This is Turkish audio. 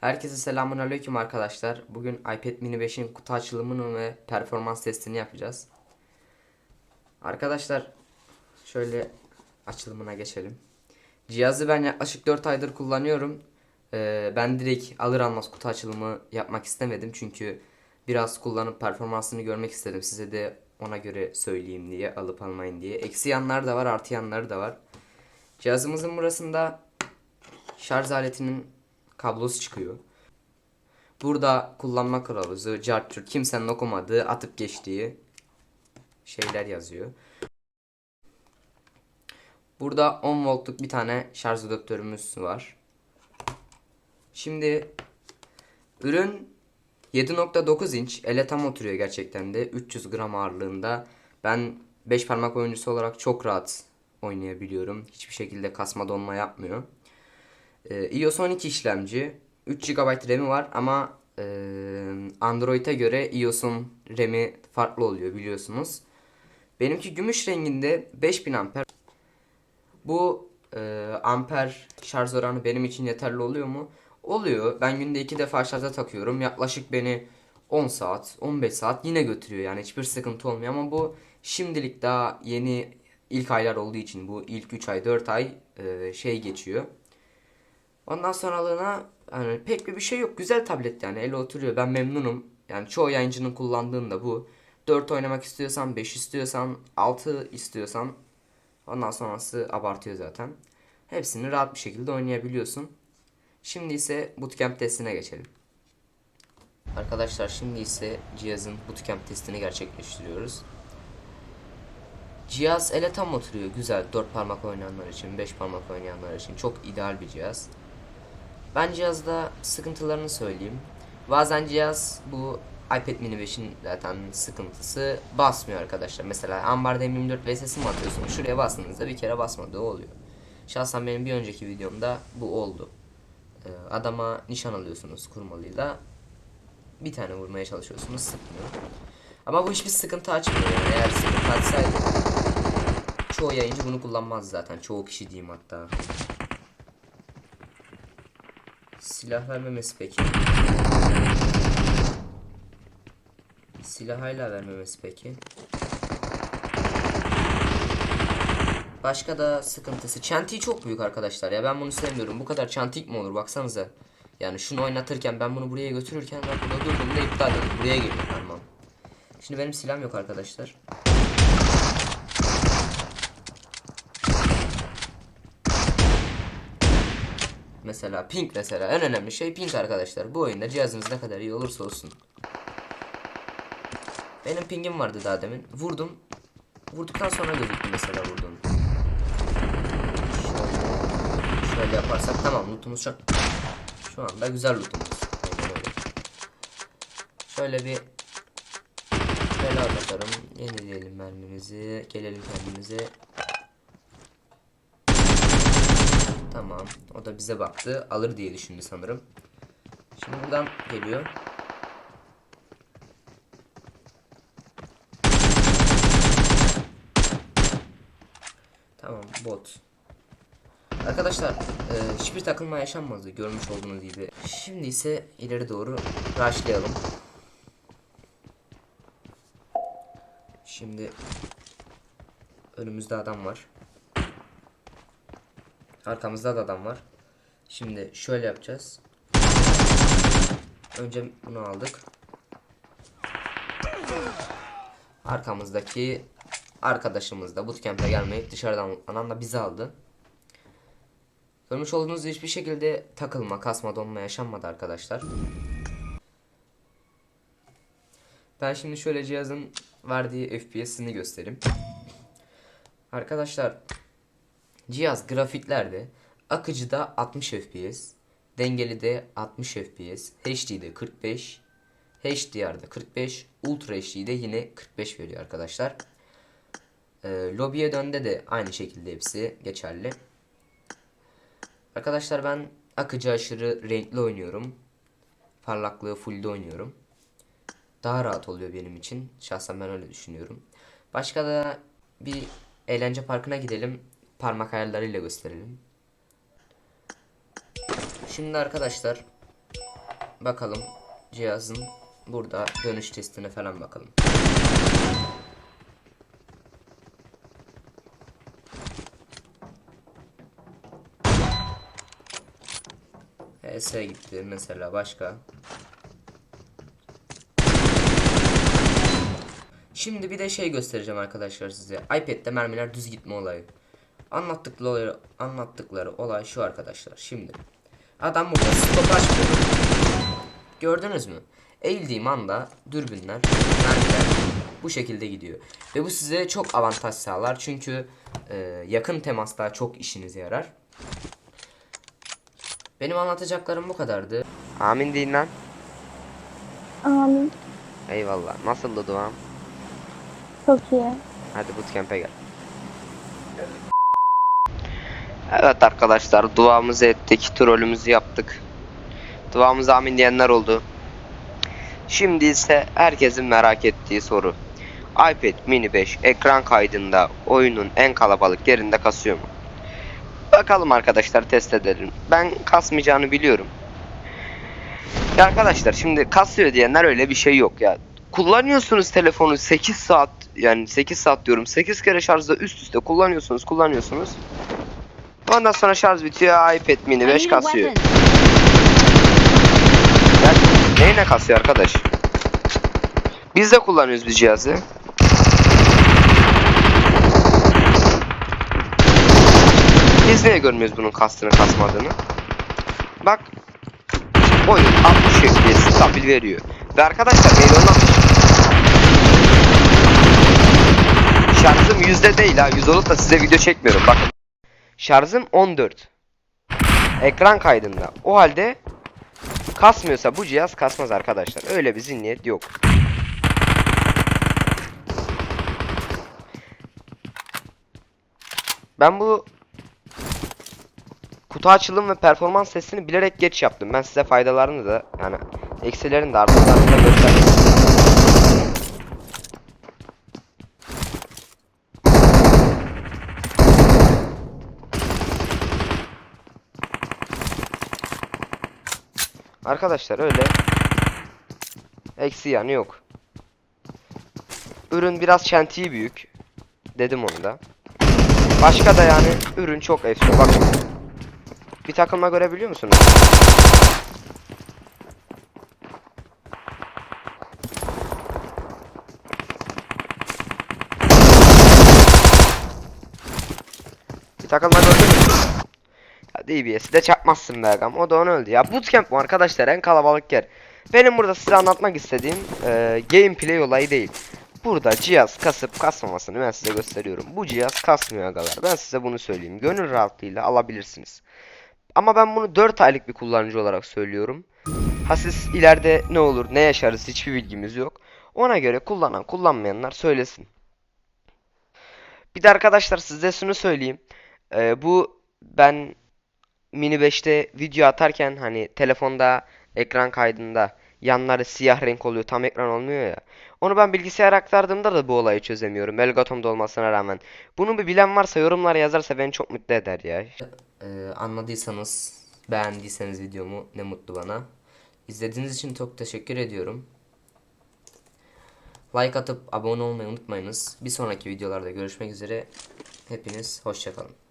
Herkese selamun aleyküm arkadaşlar. Bugün iPad mini 5'in kutu açılımını ve performans testini yapacağız. Arkadaşlar şöyle açılımına geçelim. Cihazı ben yaklaşık 4 aydır kullanıyorum. Ee, ben direkt alır almaz kutu açılımı yapmak istemedim. Çünkü biraz kullanıp performansını görmek istedim. Size de ona göre söyleyeyim diye alıp almayın diye. Eksi yanları da var artı yanları da var. Cihazımızın burasında şarj aletinin kablosu çıkıyor. Burada kullanma kılavuzu, cart kimsenin okumadığı, atıp geçtiği şeyler yazıyor. Burada 10 voltluk bir tane şarj adaptörümüz var. Şimdi ürün 7.9 inç ele tam oturuyor gerçekten de 300 gram ağırlığında. Ben 5 parmak oyuncusu olarak çok rahat oynayabiliyorum. Hiçbir şekilde kasma donma yapmıyor. Ee, iOS 12 işlemci 3 GB RAM'i var ama e, Android'e göre iOS'un RAM'i farklı oluyor biliyorsunuz. Benimki gümüş renginde 5000 amper. Bu e, amper şarj oranı benim için yeterli oluyor mu? Oluyor. Ben günde 2 defa şarja takıyorum. Yaklaşık beni 10 saat, 15 saat yine götürüyor. Yani hiçbir sıkıntı olmuyor ama bu şimdilik daha yeni ilk aylar olduğu için bu ilk 3 ay 4 ay e, şey geçiyor. Ondan sonralığına yani pek bir şey yok. Güzel tablet yani ele oturuyor. Ben memnunum. Yani çoğu yayıncının kullandığında bu. 4 oynamak istiyorsan, 5 istiyorsan, 6 istiyorsan ondan sonrası abartıyor zaten. Hepsini rahat bir şekilde oynayabiliyorsun. Şimdi ise bootcamp testine geçelim. Arkadaşlar şimdi ise cihazın bootcamp testini gerçekleştiriyoruz. Cihaz ele tam oturuyor. Güzel. 4 parmak oynayanlar için, 5 parmak oynayanlar için çok ideal bir cihaz. Ben cihazda sıkıntılarını söyleyeyim. Bazen cihaz bu iPad mini 5'in zaten sıkıntısı basmıyor arkadaşlar. Mesela ambarda M24 VSS'i mi atıyorsunuz? Şuraya bastığınızda bir kere basmadığı oluyor. Şahsen benim bir önceki videomda bu oldu. Ee, adama nişan alıyorsunuz kurmalıyla. Bir tane vurmaya çalışıyorsunuz sıkmıyor. Ama bu hiçbir sıkıntı açmıyor. Yani eğer sıkıntı açsaydı çoğu yayıncı bunu kullanmaz zaten. Çoğu kişi diyeyim hatta. Silah vermemesi peki. Silah hala vermemesi peki. Başka da sıkıntısı. Çentiği çok büyük arkadaşlar ya. Ben bunu sevmiyorum. Bu kadar çentik mi olur? Baksanıza. Yani şunu oynatırken ben bunu buraya götürürken ben burada durduğumda iptal edin. Buraya geliyor parmağım. Şimdi benim silahım yok arkadaşlar. Mesela ping mesela en önemli şey ping arkadaşlar. Bu oyunda cihazınız ne kadar iyi olursa olsun. Benim pingim vardı daha demin. Vurdum. Vurduktan sonra gözüktü mesela vurdum. Şöyle, şöyle yaparsak tamam lootumuz şu, şu anda güzel lootumuz. Şöyle bir bela atalım. Yenileyelim mermimizi. Gelelim kendimize. Tamam. O da bize baktı. Alır diye düşündü sanırım. Şimdi buradan geliyor. Tamam bot. Arkadaşlar e, hiçbir takılma yaşanmadı görmüş olduğunuz gibi. Şimdi ise ileri doğru rushlayalım. Şimdi önümüzde adam var. Arkamızda da adam var. Şimdi şöyle yapacağız. Önce bunu aldık. Arkamızdaki arkadaşımız da bootcamp'e gelmeyip dışarıdan anamla bizi aldı. Görmüş olduğunuz hiçbir şekilde takılma, kasma, donma yaşanmadı arkadaşlar. Ben şimdi şöyle cihazın verdiği FPS'ini göstereyim. Arkadaşlar Cihaz grafiklerde akıcıda 60 FPS, dengeli de 60 FPS, HD'de 45, HDR'da 45, Ultra HD'de yine 45 veriyor arkadaşlar. Ee, lobiye dönde de aynı şekilde hepsi geçerli. Arkadaşlar ben akıcı aşırı renkli oynuyorum. Parlaklığı fullde oynuyorum. Daha rahat oluyor benim için. Şahsen ben öyle düşünüyorum. Başka da bir eğlence parkına gidelim parmak ayarlarıyla gösterelim. Şimdi arkadaşlar bakalım cihazın burada dönüş testine falan bakalım. HS gitti mesela başka. Şimdi bir de şey göstereceğim arkadaşlar size. iPad'de mermiler düz gitme olayı. Anlattıkları anlattıkları olay şu arkadaşlar. Şimdi adam burada stop açmıyor. Gördünüz mü? Eğildiğim anda dürbünler, mermiler bu şekilde gidiyor. Ve bu size çok avantaj sağlar. Çünkü e, yakın temasta çok işinize yarar. Benim anlatacaklarım bu kadardı. Amin deyin lan. Amin. Eyvallah. Nasıldı duam? Çok iyi. Hadi bootcamp'e gel. Evet arkadaşlar duamızı ettik. Trolümüzü yaptık. Duamıza amin diyenler oldu. Şimdi ise herkesin merak ettiği soru. iPad mini 5 ekran kaydında oyunun en kalabalık yerinde kasıyor mu? Bakalım arkadaşlar test edelim. Ben kasmayacağını biliyorum. Ya arkadaşlar şimdi kasıyor diyenler öyle bir şey yok ya. Kullanıyorsunuz telefonu 8 saat yani 8 saat diyorum 8 kere şarjda üst üste kullanıyorsunuz kullanıyorsunuz. Ondan sonra şarj bitiyor iPad mini 5 kasıyor. Yani neyine kasıyor arkadaş? Biz de kullanıyoruz bu cihazı. Biz niye görmüyoruz bunun kastını kasmadığını? Bak oyun 60 FPS stabil veriyor. Ve arkadaşlar mail olmamış. Şarjım yüzde değil ha. Yüz olup da size video çekmiyorum. Bakın. Şarjım 14. Ekran kaydında. O halde kasmıyorsa bu cihaz kasmaz arkadaşlar. Öyle bir zihniyet yok. Ben bu kutu açılım ve performans testini bilerek geç yaptım. Ben size faydalarını da yani eksilerini de artılarını da göstereyim. Arkadaşlar öyle eksi yanı yok. Ürün biraz çentiği büyük. Dedim onu da. Başka da yani ürün çok efsane. Bakın. Bir takılma görebiliyor musunuz? Bir takılma gördün mü? DBS'i de çakmazsın be agam. O da onu öldü. Ya bootcamp bu arkadaşlar en kalabalık yer. Benim burada size anlatmak istediğim e, gameplay olayı değil. Burada cihaz kasıp kasmamasını ben size gösteriyorum. Bu cihaz kasmıyor agalar. Ben size bunu söyleyeyim. Gönül rahatlığıyla alabilirsiniz. Ama ben bunu 4 aylık bir kullanıcı olarak söylüyorum. Ha siz ileride ne olur ne yaşarız hiçbir bilgimiz yok. Ona göre kullanan kullanmayanlar söylesin. Bir de arkadaşlar size şunu söyleyeyim. Ee, bu ben Mini 5'te video atarken hani telefonda ekran kaydında yanları siyah renk oluyor tam ekran olmuyor ya. Onu ben bilgisayara aktardığımda da bu olayı çözemiyorum. Elgatom'da olmasına rağmen. Bunu bir bilen varsa yorumlara yazarsa beni çok mutlu eder ya. Ee, anladıysanız, beğendiyseniz videomu ne mutlu bana. İzlediğiniz için çok teşekkür ediyorum. Like atıp abone olmayı unutmayınız. Bir sonraki videolarda görüşmek üzere. Hepiniz hoşçakalın.